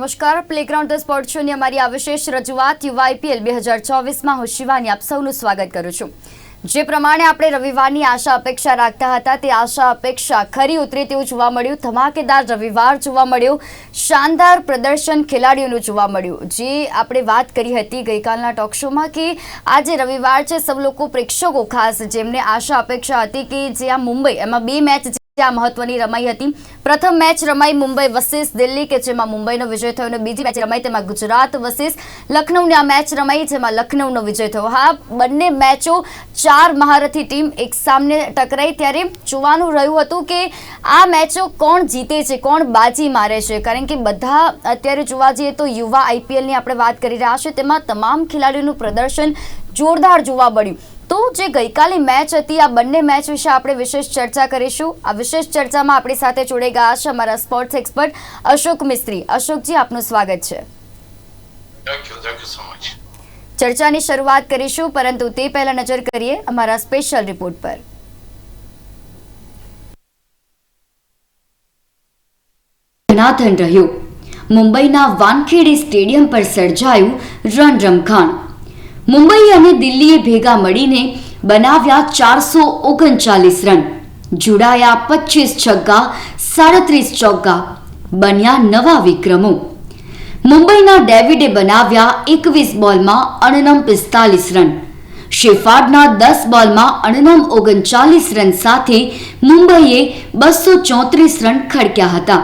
નમસ્કાર. Playground sport શોની અમારી આ વિશેષ રજૂઆત યુવાઆઈપીએલ બે હજાર ચોવીસમાં હું શિવાની આપ સૌનું સ્વાગત કરું છું. જે પ્રમાણે આપણે રવિવારની આશા અપેક્ષા રાખતા હતા, તે આશા અપેક્ષા ખરી ઉતરે તેવું જોવા મળ્યું. ધમાકેદાર રવિવાર જોવા મળ્યો. શાનદાર પ્રદર્શન ખેલાડીઓનું જોવા મળ્યું. જે આપણે વાત કરી હતી ગઈકાલના ટોક શોમાં કે આજે રવિવાર છે, સૌ લોકો પ્રેક્ષકો ખાસ જેમને આશા અપેક્ષા હતી કે જે આ મુંબઈ એમાં બે મેચ આ મહત્વની રમાઈ હતી. પ્રથમ મેચ રમાઈ મુંબઈ વર્સિસ દિલ્હી, કે જેમાં મુંબઈનો વિજય થયો અને બીજી મેચ રમાઈ તેમાં ગુજરાત વર્સિસ લખનૌની આ મેચ રમાઈ, જેમાં લખનૌનો વિજય થયો. હા, બંને મેચો ચાર મહારથી ટીમ એક સામને ટકરાઈ. ત્યારે જોવાનું રહ્યું હતું કે આ મેચો કોણ જીતે છે, કોણ બાજી મારે છે. કારણ કે બધા અત્યારે જોવા જઈએ તો યુવા આઈપીએલની આપણે વાત કરી રહ્યા છે. તેમાં તમામ ખેલાડીઓનું પ્રદર્શન જોરદાર જોવા મળ્યું. તો જે ગઈકાલે મેચ હતી આ બંને મેચ વિશે આપણે વિશેષ ચર્ચા કરીશું. આ વિશેષ ચર્ચામાં આપણી સાથે જોડાઈ ગયા છે અમારા સ્પોર્ટ્સ એક્સપર્ટ અશોક મિસ્ત્રી. અશોકજી આપનું સ્વાગત છે. ચર્ચાની શરૂઆત કરીશું પરંતુ તે પહેલા નજર કરીએ અમારા સ્પેશિયલ રિપોર્ટ પર. રહ્યો. મુંબઈના વાનખેડે સ્ટેડિયમ પર સર્જાયું રણરમખાણ મુંબઈ અને દિલ્હીએ ભેગા મળીને બનાવ્યા ચારસો ઓગણચાલીસ રન. જોડાયા પચીસ છગ્ગા, સાડત્રીસ ચોગ્ગા, બન્યા નવા વિક્રમો. મુંબઈના ડેવિડે બનાવ્યા એકવીસ બોલમાં અણનમ પિસ્તાલીસ રન. શેફાર્ડના દસ બોલમાં અણનમ ઓગણચાલીસ રન સાથે મુંબઈએ બસો ચોત્રીસ રન ખડક્યા હતા.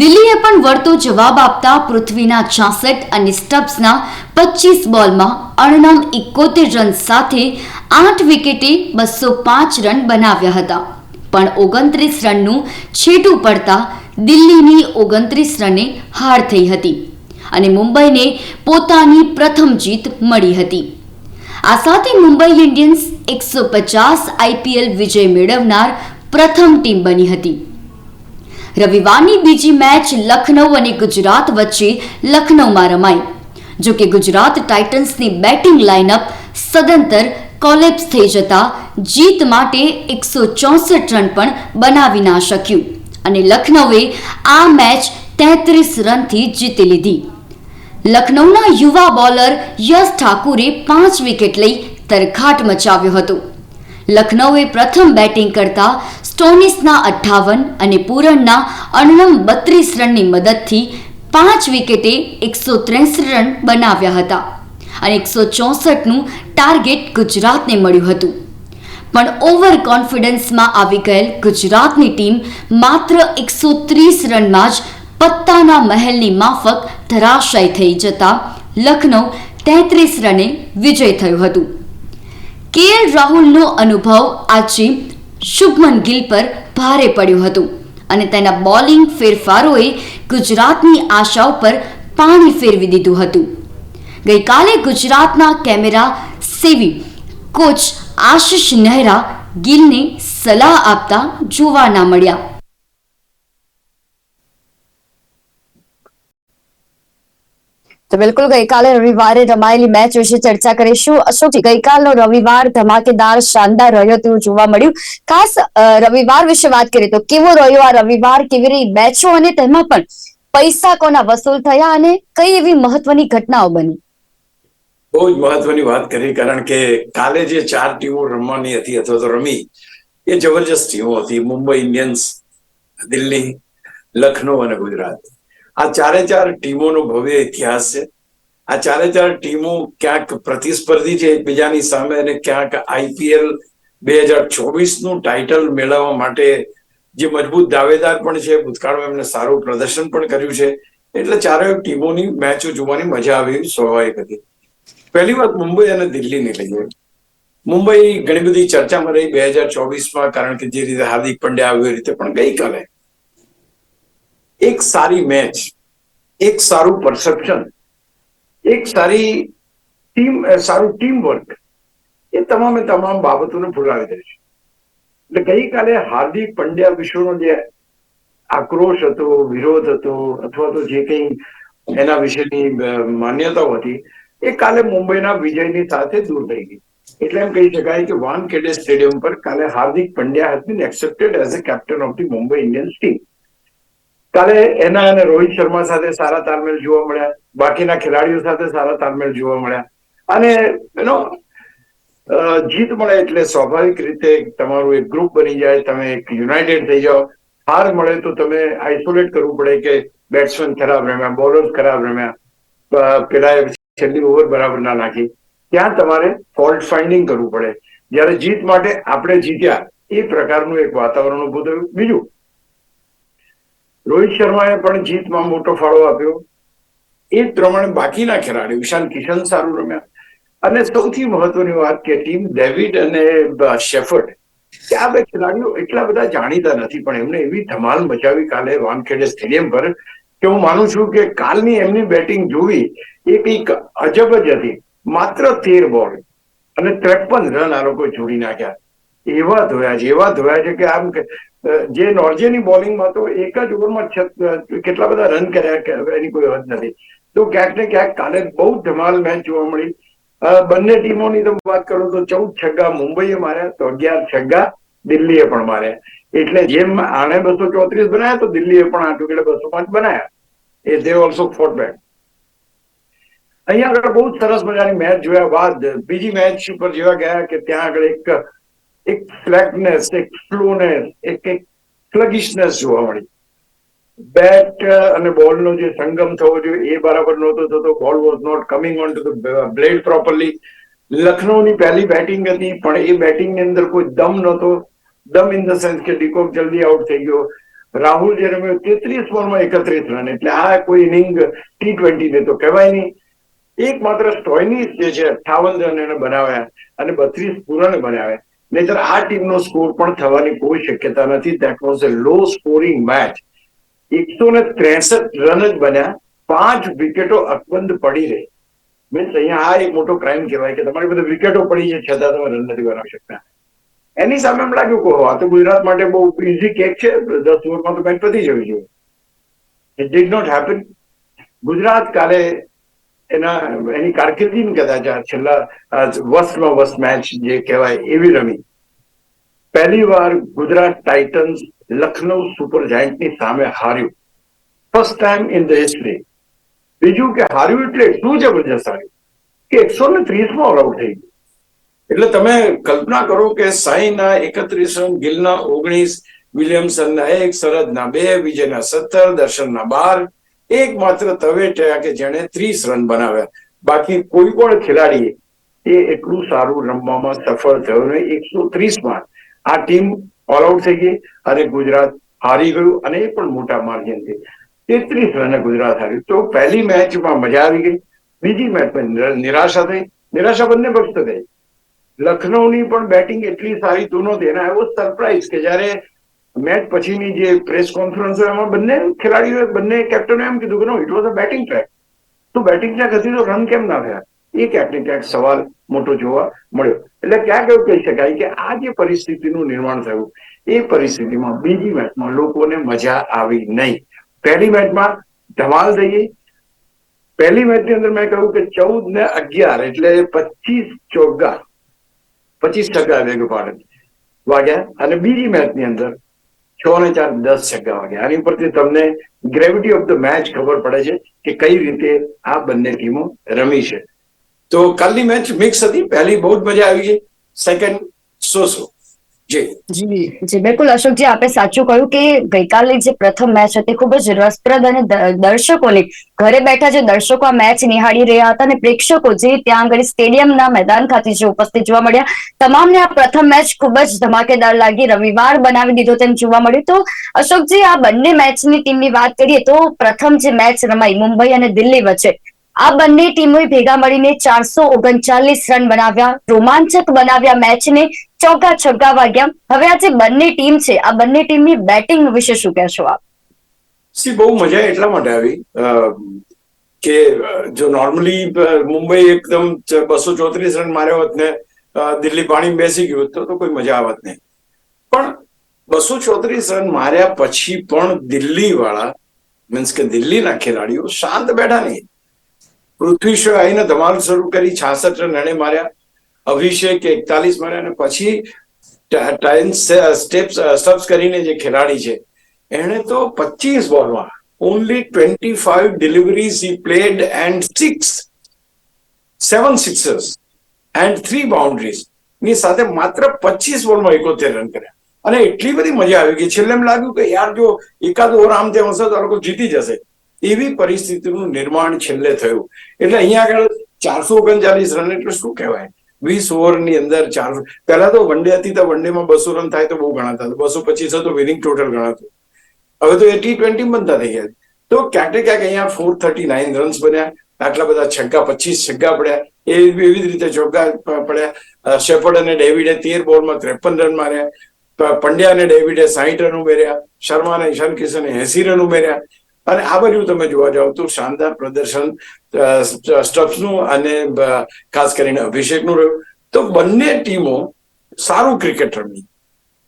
દિલ્હીએ પણ વળતો જવાબ આપતા પૃથ્વીના છાસઠ અને સ્ટબ્સના પચીસ બોલમાં અણનમ એકોતેર રન સાથે આઠ વિકેટે બસો પાંચ રન બનાવ્યા હતા. પણ ઓગણત્રીસ રનનું છેટું પડતા દિલ્હીની ઓગણત્રીસ રને હાર થઈ હતી અને મુંબઈને પોતાની પ્રથમ જીત મળી હતી. આ સાથે મુંબઈ ઇન્ડિયન્સ એકસો પચાસ આઈપીએલ વિજય મેળવનાર પ્રથમ ટીમ બની હતી. રવિવારની બીજી મેચ લખનૌ અને ગુજરાત વચ્ચે લખનૌમાં રમાઈ. જો કે ગુજરાત ટાઇટન્સની બેટિંગ લાઇનઅપ સદંતર કોલેપ્સ થઈ જતા જીત માટે એકસો ચોસઠ રન પણ બનાવી ના શક્યું. અને લખનૌએ આ મેચ તેત્રીસ રનથી જીતી લીધી. લખનૌના યુવા બોલર યશ ઠાકુરે પાંચ વિકેટ લઈ તરખાટ મચાવ્યો હતો. લખનૌએ પ્રથમ બેટિંગ કરતા સ્ટોનિસના અઠ્ઠાવન અને પૂરણના અણનમ બત્રીસ રનની મદદથી પાંચ વિકેટે એકસો ત્રેસઠ રન બનાવ્યા હતા અને એકસો ચોસઠનું ટાર્ગેટ ગુજરાતને મળ્યું હતું. પણ ઓવર કોન્ફિડન્સમાં આવી ગયેલ ગુજરાતની ટીમ માત્ર એકસો ત્રીસ રનમાં જ પત્તાના મહેલની માફક ધરાશય થઈ જતા લખનૌ તેત્રીસ રને વિજય થયું હતું. કેએલ રાહુલનો અનુભવ આજે શુભમન ગિલ પર ભારે પડ્યું હતું અને તેના બોલિંગ ફેરફારોએ ગુજરાતની આશાઓ પર પાણી ફેરવી દીધું હતું. ગઈકાલે ગુજરાતના કેમેરા સેવી કોચ આશિષ નહેરા ગિલને સલાહ આપતા જોવા ના મળ્યા. તો બિલકુલ ગઈકાલે રવિવારે રમાયેલી મેચ વિશે ચર્ચા કરીશું. અશોકજી, ગઈકાલનો રવિવાર ધમાકેદાર શાનદાર રહ્યો તેવું જોવા મળ્યું. ખાસ રવિવાર વિશે વાત કરીએ તો કેવો રહ્યો આ રવિવાર? કેવી રહી મેચો અને તેમાં પણ પૈસા કોના વસૂલ થયા અને કઈ એવી મહત્વની ઘટનાઓ બની? બહુ જ મહત્વની વાત કરી, કારણ કે કાલે જે ચાર ટીમો રમવાની હતી અથવા તો રમી, એ જબરજસ્ત ટીમો હતી. મુંબઈ ઇન્ડિયન્સ, દિલ્હી, લખનૌ અને ગુજરાત. આ ચારે ચાર ટીમોનો ભવ્ય ઇતિહાસ છે. આ ચારે ચાર ટીમો ક્યાંક પ્રતિસ્પર્ધી છે એકબીજાની સામે અને ક્યાંક આઈપીએલ બે હજાર ચોવીસનું ટાઇટલ મેળવવા માટે જે મજબૂત દાવેદાર પણ છે, ભૂતકાળમાં એમને સારું પ્રદર્શન પણ કર્યું છે. એટલે ચારેય ટીમોની મેચો જોવાની મજા આવી સ્વાભાવિક હતી. પહેલી વાત મુંબઈ અને દિલ્હીની લઈએ મુંબઈ ઘણી બધી ચર્ચામાં રહી બે હજાર ચોવીસમાં, કારણ કે જે રીતે હાર્દિક પંડ્યા આવ્યો એ રીતે પણ ગઈકાલે એક સારી મેચ એક સારું પરસેપ્શન એક સારી ટીમ સારું ટીમ વર્ક એ તમામે તમામ બાબતોને ભૂલાવી દે છે. એટલે ગઈકાલે હાર્દિક પંડ્યા વિશ્વનો જે આક્રોશ હતો, વિરોધ હતો, અથવા તો જે કંઈ એના વિશેની માન્યતાઓ હતી, એ કાલે મુંબઈના વિજયની સાથે દૂર થઈ ગઈ. એટલે એમ કહી શકાય કે વાનખેડે સ્ટેડિયમ પર કાલે Hardik Pandya has been accepted as a captain of the Mumbai Indians team કાલે એના અને રોહિત શર્મા સાથે સારા તાલમેલ જોવા મળ્યા. બાકીના ખેલાડીઓ સાથે સારા તાલમેલ જોવા મળ્યા. અને એનો જીત મળે એટલે સ્વાભાવિક રીતે તમારું એક ગ્રુપ બની જાય, તમે એક યુનાઇટેડ થઈ જાઓ. હાર મળે તો તમે આઇસોલેટ કરવું પડે કે બેટ્સમેન ખરાબ રમ્યા બોલર ખરાબ રમ્યા. પેલા છેલ્લી ઓવર બરાબર ના નાખી. ત્યાં તમારે ફોલ્ટ ફાઇન્ડિંગ કરવું પડે. જ્યારે જીત માટે આપણે જીત્યા, એ પ્રકારનું એક વાતાવરણ ઉભું થયું. બીજું રોહિત શર્માએ પણ જીતમાં મોટો ફાળો આપ્યો. એ પ્રમાણે બાકીના ખેલાડીઓ ઈશાન કિશન સારું રમ્યા. અને સૌથી મહત્વની વાત કે ટીમ ડેવિડ અને શેફર્ડ, કે આ બે ખેલાડીઓ એટલા બધા જાણીતા નથી, પણ એમને એવી ધમાલ મચાવી કાલે વાનખેડે સ્ટેડિયમ પર. કે હું માનું છું કે કાલની એમની બેટિંગ જોવી એ કંઈક અજબ જ હતી. માત્ર તેર બોલ અને ત્રેપન રન આ લોકો જોડી નાખ્યા. એવા ધોયા છે, એવા ધોયા છે કે આમ જે નોર્જેની બોલિંગમાં તો એક જ ઓવરમાં કેટલા બધા રન કર્યા એની કોઈ હદ નથી. તો ક્યાંક ને ક્યાંક કાલે બહુ ધમાલ મેચ જોવા મળી. બંને ટીમોની તમે વાત કરો તો ચૌદ છગ્ગા મુંબઈએ માર્યા તો અગિયાર છગ્ગા દિલ્હીએ પણ માર્યા. એટલે જેમ આણે બસો ચોત્રીસ બનાવ્યા તો દિલ્હીએ પણ આ ટુકડે બસો પાંચ બનાવ્યા એ દે ઓલ્સો ફોર્ટ બેક અહીંયા આગળ બહુ સરસ મજાની મેચ જોયા બાદ બીજી મેચ ઉપર જોવા ગયા કે ત્યાં આગળ એક એક ફ્લેટનેસ એક ફ્લોનેસ એક એક સ્લગિશનેસ જોવા મળી. બેટ અને બોલનો જે સંગમ થવો જોઈએ, એ બરાબર નહોતો થતો. Ball was not coming on to the blade properly લખનૌની પહેલી બેટિંગ હતી, પણ એ બેટિંગની અંદર કોઈ દમ નહોતો. દમ ઇન ધ સેન્સ કે ડીકોક જલ્દી આઉટ થઈ ગયો. રાહુલ જે રમ્યો તેત્રીસ બોલમાં એકત્રીસ રન, એટલે આ કોઈ ઇનિંગ ટી ટ્વેન્ટી ને તો કહેવાય નહીં. એકમાત્ર સ્ટોઇનિસ જે છે અઠાવન રન એને બનાવ્યા અને બત્રીસ પૂરણ બનાવ્યા. નહીતર આ ટીમનો સ્કોર પણ થવાની કોઈ શક્યતા નથી. That was a low scoring match એકસો ને ત્રેસઠ રન જ બન્યા. પાંચ વિકેટો અકબંધ પડી રહી. મીન્સ અહીંયા આ એક મોટો ક્રાઇમ કહેવાય કે તમારી બધી વિકેટો પડી છે, છતાં તમે રન નથી બનાવી શકતા. એની સામે એમ લાગ્યું કે આ તો ગુજરાત માટે બહુ ઇઝી કેક છે. દસ ઓવરમાં તો મેચ પતી જવી જોઈએ. It did not happen Gujarat કાલે એના, એની કારકિર્દીની કદાચ આ છેલ્લા વર્ષમાં વર્ષ મેચ જે કહેવાય એવી રમી. પહેલી વાર ગુજરાત ટાઇટન્સ લખનૌ સુપર જાયન્ટની સામે હાર્યું. First time in the history બીજું કે હાર્યું એટલે એટલું જબરજસ્ત હાર્યું કે એકસો ને ત્રીસમાં ઓલ આઉટ થઈ ગયું. એટલે તમે કલ્પના કરો કે સાઈના એકત્રીસ રન, ગિલના ઓગણીસ, વિલિયમસનના એક, સરદના બે, વિજયના સત્તર, દર્શનના બાર એકમાત્ર તવેટિયા કે જેણે ત્રીસ રન બનાવ્યા. બાકી કોઈ પણ ખેલાડીએ એ એટલું સારું રમવામાં સફળ થયો ને એકસો ત્રીસમાં આ ટીમ ઓલ આઉટ થઈ ગઈ અને ગુજરાત હારી ગયું અને એ પણ મોટા માર્જિનથી તેત્રીસ રને ગુજરાત હાર્યું. તો પહેલી મેચમાં મજા આવી ગઈ. બીજી મેચમાં નિરા- નિરાશા થઈ. નિરાશા બંને પક્ષ થઈ. લખનૌની પણ બેટિંગ એટલી સારી, તો નહોતી અને આવ્યો સરપ્રાઈઝ કે જ્યારે મેચ પછીની જે પ્રેસ કોન્ફરન્સ હોય એમાં બંને ખેલાડીઓએ બંને કેપ્ટને એમ કીધું કે no it was a batting track તો બેટિંગ ટ્રેક હતી તો રન કેમ ના થયા? એ ક્યાંક ને ક્યાંક સવાલ મોટો જોવા મળ્યો. એટલે ક્યાંક એવું કહી શકાય કે આ જે પરિસ્થિતિનું નિર્માણ થયું, એ પરિસ્થિતિમાં બીજી મેચમાં લોકોને મજા આવી નહીં. પહેલી મેચમાં ધમાલ થઈ ગઈ. પહેલી મેચની અંદર મેં કહ્યું કે ચૌદ ને અગિયાર એટલે પચીસ ચોગ્ગા, પચીસ ટકા વેગ પાડે વાગ્યા. અને બીજી મેચની અંદર છ ને ચાર દસ છગ્ગા વાગે. આની ઉપરથી તમને ગ્રેવિટી ઓફ ધ મેચ ખબર પડે છે કે કઈ રીતે આ બંને ટીમો રમી છે. તો કાલની મેચ મિક્સ હતી. પહેલી બહુ જ મજા આવી ગઈ. સેકન્ડ સો સો જી. જી. બિલકુલ અશોકજી, આપે સાચું કહ્યું કે ગઈકાલની જે પ્રથમ મેચ હતી, ખૂબ જ રસપ્રદ અને દર્શકોને ઘરે બેઠા જે દર્શકો આ મેચ નિહાળી રહ્યા હતા અને પ્રેક્ષકો જે ત્યાં આગળ સ્ટેડિયમના મેદાન ખાતે જે ઉપસ્થિત જોવા મળ્યા, તમામને આ પ્રથમ મેચ ખૂબ જ ધમાકેદાર લાગી. રવિવાર બનાવી દીધો તેમ જોવા મળ્યું. તો અશોકજી, આ બંને મેચની ટીમની વાત કરીએ તો પ્રથમ જે મેચ રમાઈ, મુંબઈ અને દિલ્હી વચ્ચે આ બંને ટીમોએ ભેગા મળીને ચારસો ઓગણચાલીસ રન બનાવ્યા. રોમાંચક બનાવ્યા મેચને ચોગ્ગા છગ્ગા વાગ્યા. હવે આ જે બંને ટીમ છે, આ બંને ટીમની બેટિંગ વિશે શું કહેશો આપ? સી, બહુ મજા એટલા માટે આવી કે જો નોર્મલી મુંબઈ એકદમ બસો ચોત્રીસ રન માર્યો હોત ને દિલ્હી પાણી બેસી ગયું તો તો કોઈ મજા આવત નહીં. પણ બસો ચોત્રીસ રન માર્યા પછી પણ દિલ્હી વાળા મીન્સ કે દિલ્હીના ખેલાડીઓ શાંત બેઠા નહીં. પૃથ્વી શો આવીને ધમાલ શરૂ કરી, છાસઠ રન માર્યા, અભિષેક એકતાલીસ માર્યા અને પછી સ્ટેપ્સ કરીને જે ખેલાડી છે, એણે તો પચીસ બોલમાં only twenty five deliveries he played and six seven sixers and three બાઉન્ડ્રીઝની સાથે માત્ર પચીસ બોલમાં એકોતેર રન કર્યા. અને એટલી બધી મજા આવી ગઈ. છેલ્લે એમ લાગ્યું કે યાર જો એકાદ ઓવર આમ તેમ હશે તો લોકો જીતી જશે. એવી પરિસ્થિતિનું નિર્માણ છેલ્લે થયું. એટલે અહીંયા આગળ ચારસો ઓગણચાલીસ રન, એટલે શું કહેવાય? વીસ ઓવરની અંદર ચારસો, પહેલા તો વન ડે હતી તો વન ડેમાં બસો રન થાય તો બહુ ગણાતા બસો પચીસ તો વિનિંગ ટોટલ ગણાતું. હવે તો એ ટી ટ્વેન્ટી બનતા થઈ ગયા. તો ક્યાંક ક્યાંક અહીંયા ફોર થર્ટી નાઇન રન્સ બન્યા. આટલા બધા છગ્ગા, પચીસ છગ્ગા પડ્યા. એ એવી જ રીતે ચોગ્ગા પડ્યા. શેફર્ડ અને ડેવિડે તેર બોલમાં ત્રેપન રન માર્યા. પંડ્યા અને ડેવિડે સાહીઠ રન ઉમેર્યા. શર્મા અને ઈશાન કિશને એસી રન ઉમેર્યા. અને આ બાજુ તમે જોવા જાવ તો શાનદાર પ્રદર્શન સ્ટપ્સનું અને ખાસ કરીને અભિષેકનું રહ્યું. તો બંને ટીમો સારું ક્રિકેટ રમી.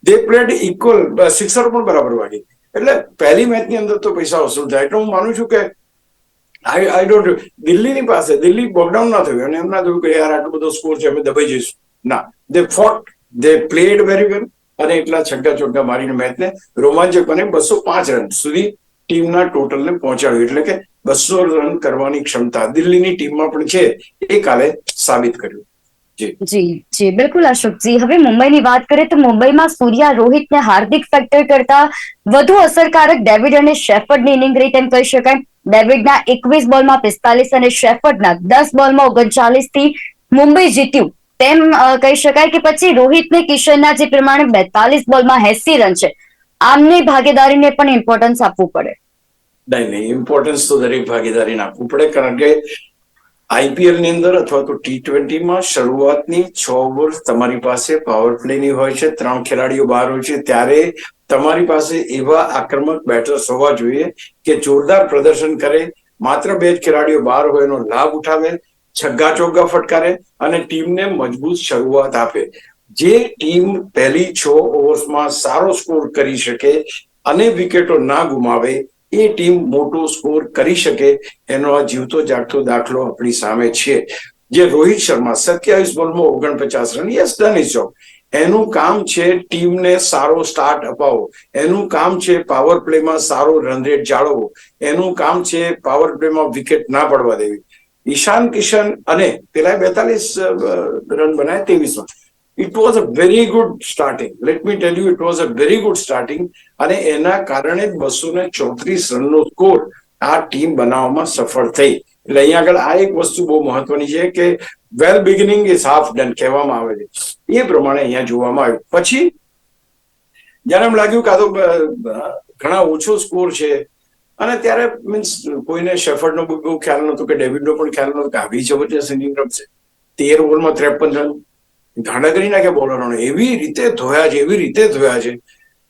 દે પ્લેડ ઇક્વલ સિક્સર પણ બરાબર વાગી. એટલે પહેલી મેચની અંદર તો પૈસા વસૂલ થાય. એટલે હું માનું છું કે આઈ આઈ ડોન્ટ દિલ્હીની પાસે, દિલ્હી લોકડાઉન ના થયું અને એમ ના થયું કે, યાર, આટલો બધો સ્કોર છે, અમે દબાઈ જઈશું. ના. દે ફોટ દે પ્લેડ વેરી વેલ અને એટલા છગ્ગા ચોગ્ગા મારીને મેચને રોમાંચક બને બસો પાંચ રન સુધી ટીમના ટોટલને પહોંચાડ્યું. એટલે કે બસો રન કરવાની ક્ષમતા દિલ્હીની ટીમમાં પણ છે એ કાલે સાબિત કર્યું. જી. જી બિલકુલ અશોકજી હવે મુંબઈની વાત કરીએ તો મુંબઈમાં સૂર્યા રોહિતને હાર્દિક ફેક્ટર કરતા વધુ અસરકારક ડેવિડ અને શેફર્ડની ઇનિંગ રહી તેમ કહી શકાય. ડેવિડના એકવીસ બોલમાં પિસ્તાલીસ અને શેફર્ડના દસ બોલમાં ઓગણચાલીસથી મુંબઈ જીત્યું. તેમ કહી શકાય કે પછી રોહિતને કિશનના જે પ્રમાણે બેતાલીસ બોલમાં એસી રન છે. આમની ભાગીદારીને પણ ઇમ્પોર્ટન્સ આપવું પડે. નહીં નહીં ઇમ્પોર્ટન્સ તો દરેક ભાગીદારીને આપવું પડે, કારણ કે આઈપીએલની અંદર અથવા તો ટી ટ્વેન્ટીમાં શરૂઆતની છ ઓવર તમારી પાસે પાવર પ્લેની હોય છે, ત્રણ ખેલાડીઓ બહાર હોય છે, ત્યારે તમારી પાસે એવા આક્રમક બેટર્સ હોવા જોઈએ કે જોરદાર પ્રદર્શન કરે, માત્ર બે જ ખેલાડીઓ બહાર હોય એનો લાભ ઉઠાવે, છગ્ગા ચોગ્ગા ફટકારે અને ટીમને મજબૂત શરૂઆત આપે. જે ટીમ પહેલી છ ઓવર્સમાં સારો સ્કોર કરી શકે અને વિકેટો ના ગુમાવે, એ ટીમ મોટો સ્કોર કરી શકે એનો આ જીવતો જાગતો દાખલો આપણી સામે છે. જે રોહિત શર્મા સત્યાવીસ બોલમાં ઓગણપચાસ run. Yes done is job એનું કામ છે ટીમને સારો સ્ટાર્ટ અપાવો એનું કામ છે પાવર પ્લેમાં સારો રન રેટ જાળવવો. એનું કામ છે પાવર પ્લેમાં વિકેટ ના પડવા દેવી. ઈશાન કિશન અને પેલા બેતાલીસ રન બનાવ્યા ત્રેવીસમાં. It was a very good starting let me tell you it was a very good starting અને એના કારણે બસો ને ચોત્રીસ રનનો સ્કોર આ ટીમ બનાવવામાં સફળ થઈ. એટલે અહીંયા આગળ આ એક વસ્તુ બહુ મહત્વની છે કે well beginning is half done કહેવામાં આવે છે. એ પ્રમાણે અહીંયા જોવામાં આવ્યું. પછી, જ્યારે એમ લાગ્યું કે આ તો ઘણા ઓછો સ્કોર છે, અને ત્યારે મીન્સ કોઈને શેફર્ડનો બહુ ખ્યાલ નહોતો કે ડેવિડનો પણ ખ્યાલ નહોતો કે આવી જબરજસ્ત ઇનિંગ રમશે. તેર ઓવરમાં ત્રેપન રન. ધાડા નાખ્યા બોલરોને એવી રીતે ધોયા છે, એવી રીતે ધોયા છે.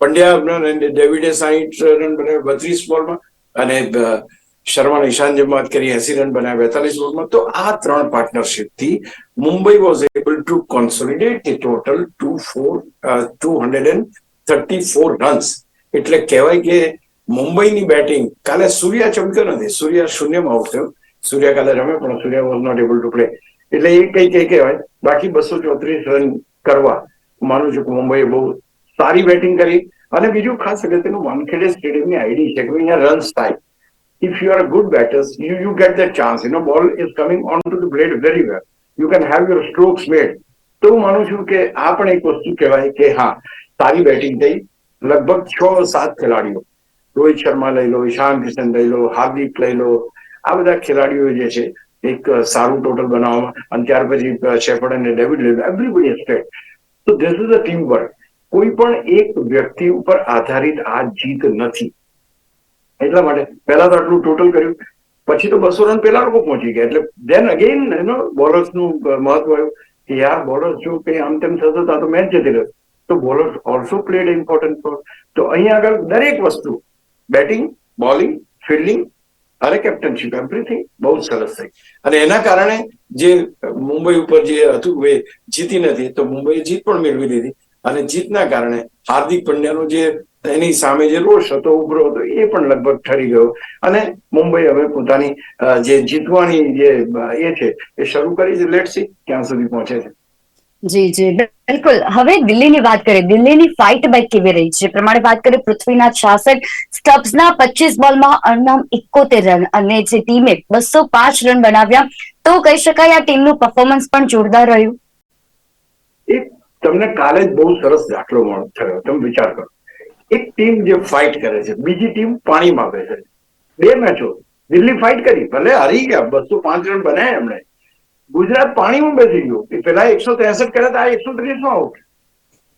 પંડ્યા ડેવિડે સાહીઠ રન બનાવ્યા, બત્રીસ બોલમાં અને શર્મા ઈશાન જેમ વાત કરી, એસી રન બનાવ્યા, બેતાલીસ બોલમાં. તો આ ત્રણ પાર્ટનરશિપથી Mumbai was able to consolidate the total to four two hundred and thirty four runs એટલે કહેવાય કે મુંબઈની બેટિંગ કાલે સૂર્યા ચમક્યો નથી. સૂર્યા શૂન્યમાં આઉટ થયો. સૂર્યા કાલે રમે પણ Surya was not able to play એટલે એ કઈ કઈ કહેવાય. બાકી બસો ચોત્રીસ રન કરવા માનું છું કે મુંબઈએ બહુ સારી બેટિંગ કરી. અને બીજું ખાસ અગત્યનું વાનખેડે સ્ટેડિયમની આઈડી છે કે અહીંયા રન્સ થાય. If are are good batters you you get the chance you know ball is coming on to the blade very well you can have your strokes made તો હું માનું છું કે આ પણ એક વસ્તુ કહેવાય કે હા, સારી બેટિંગ થઈ. લગભગ છ સાત ખેલાડીઓ. રોહિત શર્મા લઈ લો, ઈશાન કિશન લઈ લો, હાર્દિક લઈ લો. આ બધા ખેલાડીઓ જે છે એક સારું ટોટલ બનાવવામાં અને ત્યાર પછી શેફર્ડ અને ડેવિડ લેવ એવરીબડી સ્ટેટ તો this is a team work કોઈ પણ એક વ્યક્તિ ઉપર આધારિત આ જીત નથી. એટલા માટે પહેલા તો આટલું ટોટલ કર્યું. પછી તો બસો રન પેલા લોકો પહોંચી ગયા. એટલે દેન અગેન એનો બોલર્સનું મહત્વ આવ્યું કે યાર બોલર્સ જો કંઈ આમ તેમ થતો તો મેચ જતી રહ્યો તો બોલર્સ ઓલસો પ્લેડ ઇમ્પોર્ટન્ટ તો અહીંયા આગળ દરેક વસ્તુ બેટિંગ બોલિંગ ફિલ્ડિંગ અને કેપ્ટનશીપ એવરીથિંગ બહુ સરસ થઈ. અને એના કારણે જે મુંબઈ ઉપર જે હતું, એ જીતી નથી, તો મુંબઈએ જીત પણ મેળવી દીધી અને જીતના કારણે હાર્દિક પંડ્યાનો જે એની સામે જે રોષ હતો, ઉભરો હતો, એ પણ લગભગ ઠરી ગયો. અને મુંબઈ હવે પોતાની જે જીતવાની જે, એ છે, એ શરૂ કરી છે લેટ સી ક્યાં સુધી પહોંચે છે. જી જી, બિલકુલ. હવે દિલ્હીની વાત કરીએ. દિલ્હીની ફાઇટ બેક કેવી રહી છે? પ્રમાણે વાત કરીએ, પૃથ્વીના છાસઠ સ્ટબ્સના પચીસ બોલમાં અરનામ એકોતેર રન અને જે ટીમે બસો પાંચ રન બનાવ્યા. તો કહી શકાય આ ટીમનું પરફોર્મન્સ પણ જોરદાર રહ્યું. એક તમને કાલે જ બહુ સરસ દાખલો થયો. તમે વિચાર કરો. એક ટીમ જે ફાઇટ કરે છે, બીજી ટીમ પાણીમાં બેસે છે. બે મેચો દિલ્હી ફાઇટ કરી. ભલે હારી ગયા, બસો પાંચ રન બનાવ્યા એમણે. ગુજરાત પાણીમાં બેસી ગયું. કે પેલા એકસો ત્રેસઠ કર્યા હતા એકસો ત્રીસમાં આઉટ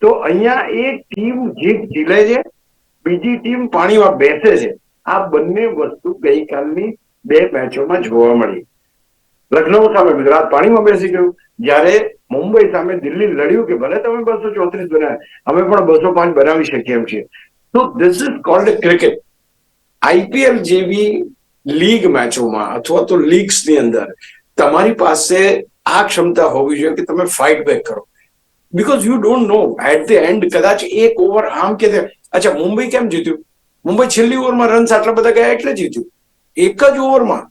તો અહીંયા એ ટીમ જીત જીલે છે, બીજી ટીમ પાણીમાં બેસે છે. આ બંને વસ્તુ ગઈકાલની બે મેચોમાં જોવા મળી. લખનઉ સામે ગુજરાત પાણીમાં બેસી ગયું. જ્યારે મુંબઈ સામે દિલ્હી લડ્યું કે ભલે તમે બસો ચોત્રીસ બનાવ્યા અમે પણ બસો પાંચ બનાવી શકીએ એમ છીએ. તો this is called cricket IPL જેવી લીગ મેચોમાં અથવા તો લીગ્સની અંદર તમારી પાસે આ ક્ષમતા હોવી જોઈએ કે તમે ફાઇટ બેક કરો. Because you don't know at the end કદાચ એક ઓવર આમ કે અચ્છા, મુંબઈ કેમ જીત્યું? મુંબઈ છેલ્લી ઓવરમાં રન્સ આટલા બધા ગયા એટલે જીત્યું. એક જ ઓવરમાં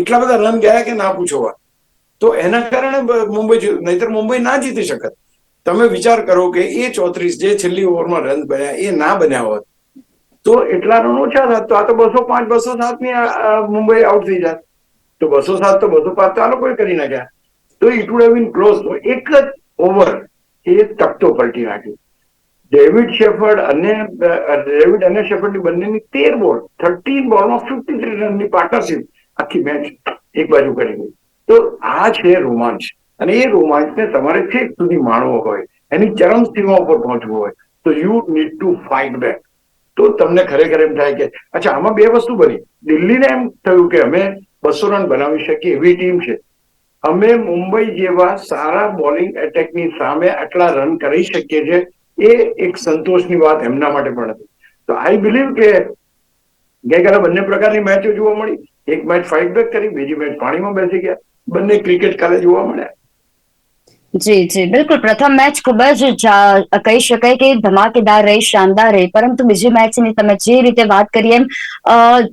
એટલા બધા રન ગયા કે ના પૂછો વાત. તો એના કારણે મુંબઈ નહીતર મુંબઈ ના જીતી શકત. તમે વિચાર કરો કે એ ચોત્રીસ જે છેલ્લી ઓવરમાં રન બન્યા, એ ના બન્યા હોત. તો એટલા રન ઓછા થાત તો આ તો બસો પાંચ, બસો સાતની મુંબઈ આઉટ થઈ જાત. તો બસો સાત તો બસો પાંચ તો આ લોકોએ કરી નાખ્યા. તો ઇટ વુડ હેવ ક્લોઝ તો એક જ ઓવર એ તકતો પલટી નાખ્યો ડેવિડ શેફર્ડ અને ડેવિડ અને શેફર્ડની બંનેની તેર બોલ, થર્ટીન બોલમાં ફિફ્ટી થ્રી રનની પાર્ટનરશિપ આખી મેચ એક બાજુ કરી ગઈ. તો આ છે રોમાંચ. અને એ રોમાંચને તમારે છેક સુધી માણવો હોય, એની ચરમ સીમા ઉપર પહોંચવું હોય, તો you need to fight back તો તમને ખરેખર એમ થાય કે, અચ્છા, આમાં બે વસ્તુ બની. દિલ્હીને એમ થયું કે અમે બસો રન બનાવી શકીએ એવી ટીમ છે. અમે મુંબઈ જેવા સારા બોલિંગ એટેકની સામે આટલા રન કરી શકીએ છીએ, એ એક સંતોષની વાત એમના માટે પણ હતી. તો આઈ બિલીવ કે ગઈકાલે બંને પ્રકારની મેચો જોવા મળી. એક મેચ ફાઇટ બેક કરી, બીજી મેચ પાણીમાં બેસી ગયા. બંને ક્રિકેટ કાલે જોવા મળ્યા. જી જી, બિલકુલ. પ્રથમ મેચ ખૂબ જ કહી શકાય કે ધમાકેદાર રહી, શાનદાર રહી. પરંતુ બીજી મેચની તમે જે રીતે વાત કરી એમ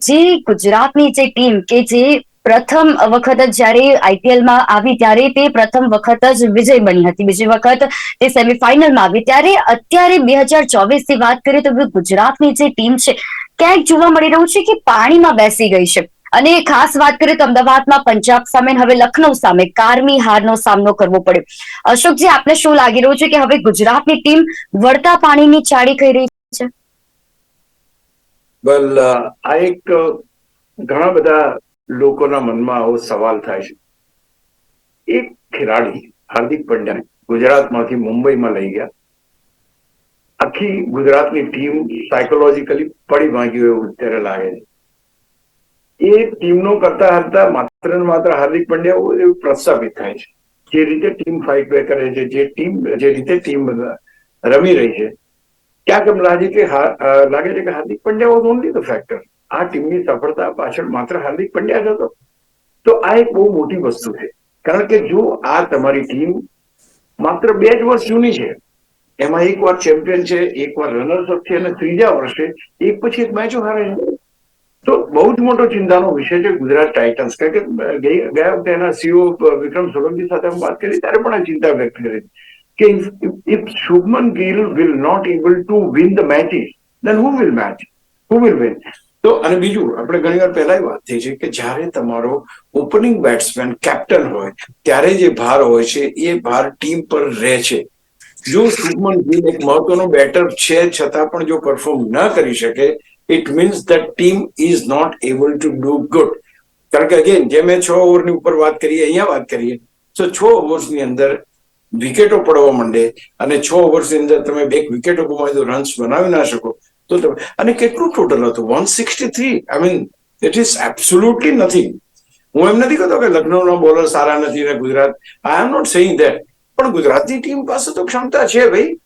જે ગુજરાતની જે ટીમ કે જે પ્રથમ વખત જ જ્યારે આઈપીએલમાં આવી, ત્યારે તે પ્રથમ વખત જ વિજય બની હતી. બીજી વખત તે સેમીફાઇનલમાં આવી. ત્યારે અત્યારે બે હજાર ચોવીસથી વાત કરીએ તો ગુજરાતની જે ટીમ છે, ક્યાંક જોવા મળી રહ્યું છે કે પાણીમાં બેસી ગઈ છે? અને ખાસ વાત કરીએ તો અમદાવાદમાં પંજાબ સામે હવે લખનઉ સામે કારમી હારનો સામનો કરવો પડ્યો. અશોકજી, આપને શું લાગી રહ્યું છે કે હવે ગુજરાતની ટીમ વળતા પાણીની ચાળી કરી રહી છે? વેલ આ એક ઘણા બધા લોકોના મનમાં આવો સવાલ થાય છે. એક ખેલાડી હાર્દિક પંડ્યાને ગુજરાતમાંથી મુંબઈમાં લઈ ગયા. આખી ગુજરાતની ટીમ સાયકોલોજીકલી પડી ભાંગ્યું એવું અત્યારે લાગે છે. એ ટીમનો કરતા હરતા માત્ર ને માત્ર હાર્દિક પંડ્યા એવું પ્રસ્થાપિત થાય છે. જે રીતે ટીમ ફાઇટ બેક કરે છે, જે ટીમ, જે રીતે ટીમ રમી રહી છે. ક્યાંક એમ લાગે કે લાગે છે કે Hardik Pandya was only the factor આ ટીમની સફળતા પાછળ માત્ર હાર્દિક પંડ્યા જ હતો. તો આ એક બહુ મોટી વસ્તુ છે. કારણ કે જો આ તમારી ટીમ માત્ર બે જ વર્ષ જૂની છે, એમાં એક વાર ચેમ્પિયન છે, એક વાર રનર્સ અપ છે અને ત્રીજા વર્ષે એક પછી એક મેચો હારે છે. તો બહુ જ મોટો ચિંતાનો વિષય છે ગુજરાત ટાઇટન્સ. કારણ કે ગયા વખતે એના સીઓ વિક્રમ સોલંકી સાથે વાત કરી, ત્યારે પણ આ ચિંતા વ્યક્ત કરી. કે if Shubman Gill will not able to win the matches then who will match who will win તો, અને બીજું, આપણે ઘણી વાર પહેલા વાત થઈ છે કે જ્યારે તમારો ઓપનિંગ બેટ્સમેન કેપ્ટન હોય, ત્યારે જે ભાર હોય છે, એ ભાર ટીમ પર રહે છે. જો શુભમન ગિલ એક મહત્વનો બેટર છે, છતાં પણ જો પરફોર્મ ન કરી શકે it means that team is not able to do good કારણ કે અગેન જે મેં છ ઓવરની ઉપર વાત કરીએ, અહીંયા વાત કરીએ, તો છ ઓવર્સની અંદર વિકેટો પડવા માંડે અને છ ઓવર્સની અંદર તમે બે વિકેટો ગુમાવી દો રન્સ બનાવી ના શકો. તો તમે અને કેટલું ટોટલ હતું? One sixty three I mean it is absolutely નથી હું એમ નથી કહેતો કે લખનૌના બોલર સારા નથી ને Gujarat. I am not saying that પણ ગુજરાતની ટીમ પાસે તો ક્ષમતા છે ભાઈ.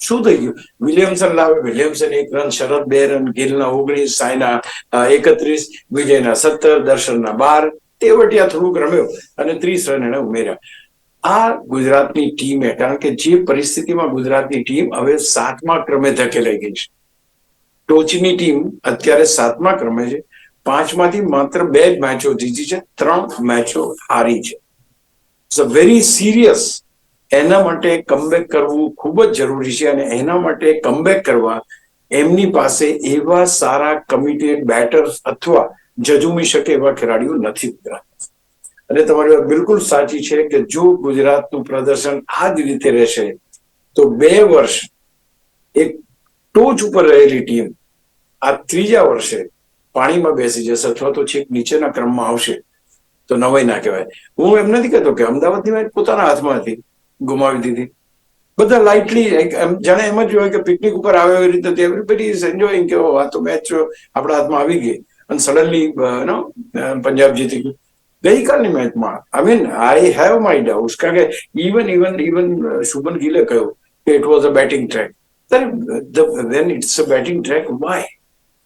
શું થઈ ગયું? વિલિયમસન લાવે, વિલિયમસન એક રન, શરદ બે રન, ગિલના ઓગણીસ, સાયના એકત્રીસ, વિજયના સત્તર, દર્શનના બાર, તેવટિયા થોડુંક રમ્યો અને ત્રીસ રન એને ઉમેર્યા. આ ગુજરાતની ટીમે કારણ કે જે પરિસ્થિતિમાં ગુજરાતની ટીમ હવે સાતમા ક્રમે ધકેલાઈ ગઈ છે. ટોચની ટીમ અત્યારે સાતમા ક્રમે છે. પાંચમાંથી માત્ર બે જ મેચો જીતી છે. ત્રણ મેચો હારી છે. ઇટ્સ અ વેરી સિરિયસ એના માટે કમબેક કરવું ખૂબ જ જરૂરી છે અને એના માટે કમબેક કરવા એમની પાસે એવા સારા કમિટેડ બેટર્સ અથવા જજુમી શકે એવા ખેલાડીઓ નથી ગુજરાત અને તમારી વાત બિલકુલ સાચી છે કે જો ગુજરાતનું પ્રદર્શન આ જ રીતે રહેશે, તો બે વર્ષ એક ટોચ ઉપર રહેલી ટીમ આ ત્રીજા વર્ષે પાણીમાં બેસી જશે અથવા તો છેક નીચેના ક્રમમાં આવશે. તો નવાઈ ના કહેવાય. હું એમ નથી કહેતો કે અમદાવાદની વાત પોતાના હાથમાં હતી. ગુમાવી દીધી. બધા લાઇટલી જાણે એમ જ હોય કે પિકનિક ઉપર આવે એવી રીતે એવરીબડી ઇઝ એન્જોયિંગ કે આ તો મેચ આપણા હાથમાં આવી ગઈ. અને સડનલી નો પંજાબ જીતી ગયું. ગઈકાલની મેચમાં I mean I have my doubts કારણ કે ઇવન ઇવન ઇવન શુભન ગિલે કહ્યું કે it was a batting track when it's a batting track why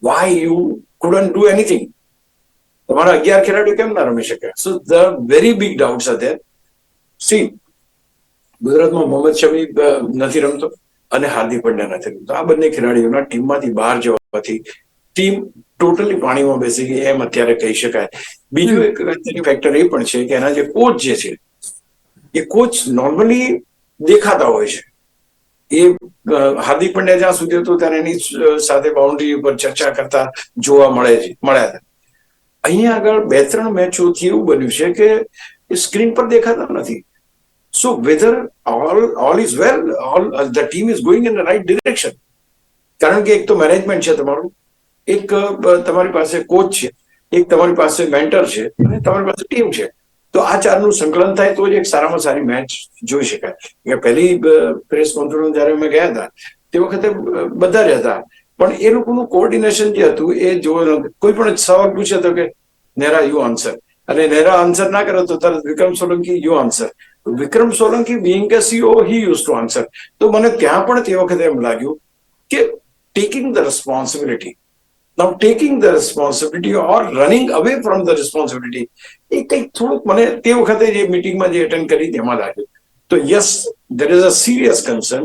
why you couldn't do anything તમારા અગિયાર ખેલાડીઓ કેમ ના રમી શકે so the very big doubts there see ગુજરાતમાં મોહમ્મદ શમી નથી રમતો અને હાર્દિક પંડ્યા નથી રમતો. આ બંને ખેલાડીઓના ટીમમાંથી બહાર જવાથી ટીમ ટોટલી પાણીમાં બેસી ગઈ, એમ અત્યારે કહી શકાય. બીજું એક અગત્યની ફેક્ટર એ પણ છે કે એના જે કોચ જે છે, એ કોચ નોર્મલી દેખાતા હોય છે. એ હાર્દિક પંડ્યા જ્યાં સુધી હતો ત્યારે એની સાથે બાઉન્ડ્રી ઉપર ચર્ચા કરતા જોવા મળે છે, મળ્યા હતા. અહીંયા આગળ બે ત્રણ મેચોથી એવું બન્યું છે કે સ્ક્રીન પર દેખાતા નથી. So whether all all is well all the team is going in the right direction કારણ કે એક તો મેનેજમેન્ટ છે તમારું એક તમારી પાસે કોચ છે એક તમારી પાસે મેન્ટર છે અને તમારી પાસે ટીમ છે તો આ ચારનું સંકલન થાય તો જ એક સારામાં સારી મેચ જોઈ શકાય કે પહેલી પ્રેસ કોન્ફરન્સ જ્યારે અમે ગયા હતા તે વખતે બધા જ હતા પણ એ લોકોનું કોઓર્ડિનેશન જે હતું એ જોવા કોઈ પણ સવાલ પૂછે તો કે નેરા યુ આન્સર અને નેરા આન્સર ના કરે તો તરત Vikram Solanki you answer Vikram Solanki being કે CO he used to answer તો મને ત્યાં પણ તે વખતે એમ લાગ્યું કે taking the responsibility now taking the responsibility or running away from the responsibility એ કંઈક થોડુંક મને તે વખતે જે મિટિંગમાં જે અટેન્ડ કરી તેમાં લાગ્યું તો yes there is a serious concern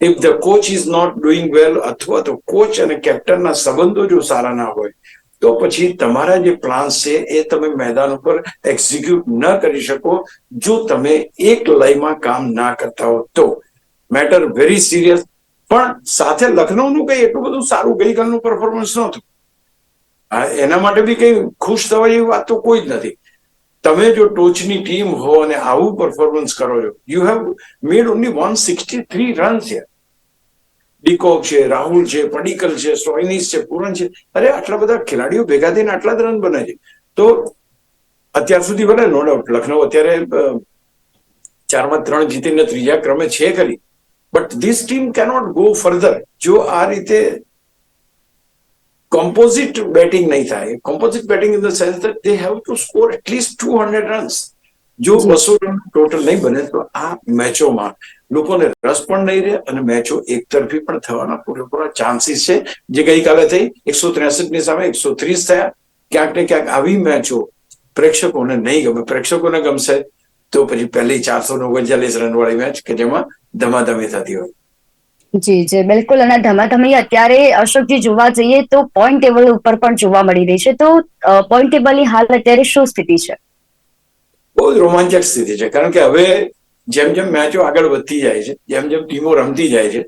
if the coach is not doing well અથવા તો કોચ અને કેપ્ટનના સંબંધો જો સારા ના હોય તો પછી તમારા જે પ્લાન્સ છે એ તમે મેદાન ઉપર એક્ઝિક્યુટ ન કરી શકો. જો તમે એક લયમાં કામ ના કરતા હો તો મેટર વેરી સિરિયસ પણ સાથે લખનૌનું કંઈ એટલું બધું સારું, ગઈકાલનું પરફોર્મન્સ નહોતું. એના માટે બી કંઈ ખુશ થવા જેવી વાત તો કોઈ જ નથી. તમે જો ટોચની ટીમ હો અને આવું પરફોર્મન્સ કરો છો you have made only one sixty three run છે ડીકોક છે, રાહુલ છે, પડીકલ છે સોઇનિસ છે, પૂરન છે. અરે, આટલા બધા ખેલાડીઓ ભેગા થઈને આટલા જ રન બને છે. તો અત્યાર સુધી ભલે નો ડાઉટ લખનઉ અત્યારે ચારમાં ત્રણ જીતીને ત્રીજા ક્રમે છે કરી but this team cannot go further જો આ રીતે કોમ્પોઝિટ બેટિંગ નહીં થાય. Composite batting in the sense that they have to score at least 200 runs જો જી. બસો રન ટોટલ નહીં બને, તો આ મેચોમાં લોકોને રસ પણ નહીં રહે અને મેચો એકતરફી પણ થવાના પૂરેપૂરા ચાન્સીસ છે. જે ગઈકાલે થઈ એકસો ત્રેસઠની સામે એકસો ત્રીસ થયા. ક્યાંક ને ક્યાંક આવી મેચો પ્રેક્ષકોને નહીં ગમે. પ્રેક્ષકોને ગમશે તો પછી પહેલી ચારસો ઓગણચાલીસ રન વાળી મેચ કે જેમાં ધમાધમી થતી હોય. જી જી બિલકુલ. અને ધમાધમી અત્યારે અશોકજી જોવા જઈએ તો પોઈન્ટ ટેબલ ઉપર પણ જોવા મળી રહી છે. તો પોઈન્ટ ટેબલની હાલ અત્યારે શું સ્થિતિ છે? બહુ જ રોમાંચક સ્થિતિ છે. કારણ કે હવે જેમ જેમ મેચો આગળ વધતી જાય છે, જેમ જેમ ટીમો રમતી જાય છે,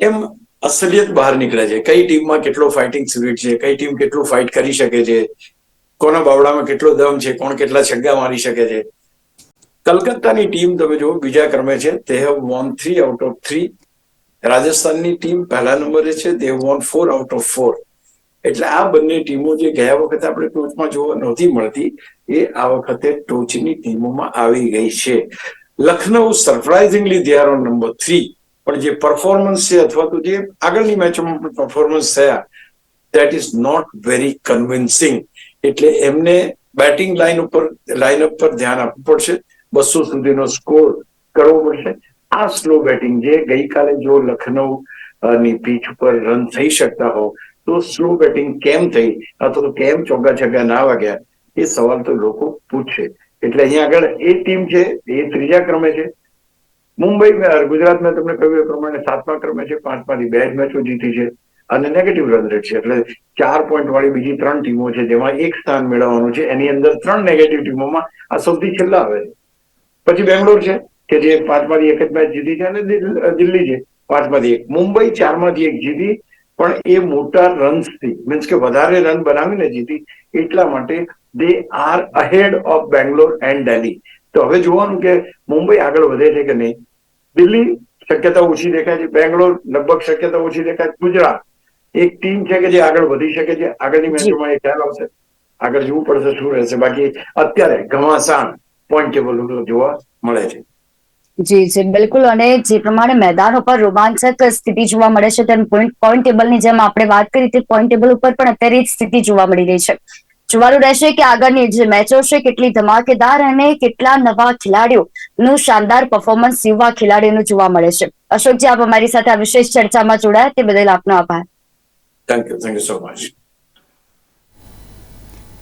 એમ અસલિયત બહાર નીકળે છે. કઈ ટીમમાં કેટલો ફાઇટિંગ સ્પિરિટ છે, કઈ ટીમ કેટલું ફાઇટ કરી શકે છે, કોના બાવડામાં કેટલો દમ છે, કોણ કેટલા છગ્ગા મારી શકે છે. કલકત્તાની ટીમ તમે જુઓ, બીજા ક્રમે છે. તે have won three out of three રાજસ્થાનની ટીમ પહેલા નંબરે છે. They won four out of four એટલે આ બંને ટીમો જે ગયા વખતે આપણે ટોચમાં જોવા નહોતી મળતી, એ આ વખતે ટોચની ટીમોમાં આવી ગઈ છે. Lucknow surprisingly they are on number three પણ જે પરફોર્મન્સ છે અથવા તો જે આગળની મેચોમાં પણ પરફોર્મન્સ થયા that is not very convincing એટલે એમને બેટિંગ લાઇન ઉપર લાઇન પર ધ્યાન આપવું પડશે. બસો સુધીનો સ્કોર કરવો પડશે. આ સ્લો બેટિંગ જે ગઈકાલે જો લખનઉ ની પીચ ઉપર રન થઈ શકતા હો, તો સ્લો બેટિંગ કેમ થઈ? અથવા તો કેમ ચોગ્ગા છગ્ગા ના વાગ્યા? એ સવાલ તો લોકો પૂછશે એટલે અહીંયા આગળ એ ટીમ છે, એ ત્રીજા ક્રમે છે. મુંબઈ ગુજરાતમાં તમને કહ્યું એ પ્રમાણે સાતમા ક્રમે છે, પાંચમાંથી બે જ મેચો જીતી છે અને નેગેટિવ રન રેટ છે. એટલે ચાર પોઈન્ટ વાળી બીજી ત્રણ ટીમો છે, જેમાં એક સ્થાન મેળવવાનું છે. એની અંદર ત્રણ નેગેટિવ ટીમોમાં આ સૌથી છેલ્લા આવે છે. પછી બેંગ્લોર છે, કે જે પાંચમાંથી એક જ મેચ જીતી છે અને દિલ્હી છે, પાંચમાંથી એક. મુંબઈ ચારમાંથી એક જીતી પણ એ મોટા રન્સથી મીન્સ કે વધારે રન બનાવીને જીતી એટલા માટે they are ahead of Bangalore and Delhi તો હવે જોવાનું કે મુંબઈ આગળ વધે છે કે નહીં? દિલ્હી શક્યતા ઓછી દેખાય છે બેંગ્લોર લગભગ શક્યતા ઓછી દેખાય છે. ગુજરાત એક ટીમ છે કે જે આગળ વધી શકે છે આગળની મેચોમાં એ ખ્યાલ આવશે. આગળ જોવું પડશે શું રહેશે. બાકી અત્યારે ઘમાસાણ પોઈન્ટ ટેબલ જોવા મળે છે. જી જી, બિલકુલ. અને જે પ્રમાણે મેદાનો પર રોમાંચક સ્થિતિ જોવા મળે છે, તેમ પોઈન્ટ ટેબલની જેમ આપણે વાત કરી તે પોઈન્ટ ટેબલ ઉપર પણ અત્યારે સ્થિતિ જોવા મળી રહી છે. જોવાનું રહેશે કે આગળની જે મેચો છે, કેટલી ધમાકેદાર અને કેટલા નવા ખેલાડીઓનું શાનદાર પરફોર્મન્સ યુવા ખેલાડીઓનું જોવા મળે છે. અશોકજી, આપ અમારી સાથે આ વિશેષ ચર્ચામાં જોડાયા તે બદલ આપનો આભાર. Thank you thank you so much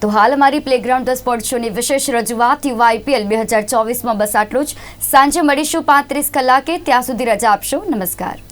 તો હાલ અમારી પ્લેગ્રાઉન્ડ ધ સ્પોર્ટ શોની વિશેષ રજૂઆત. યુવા આઈપીએલ બે હજાર ચોવીસમાં બસ આટલું જ. સાંજે મળીશું પાંત્રીસ કલાકે. ત્યાં સુધી રજા આપશો. નમસ્કાર.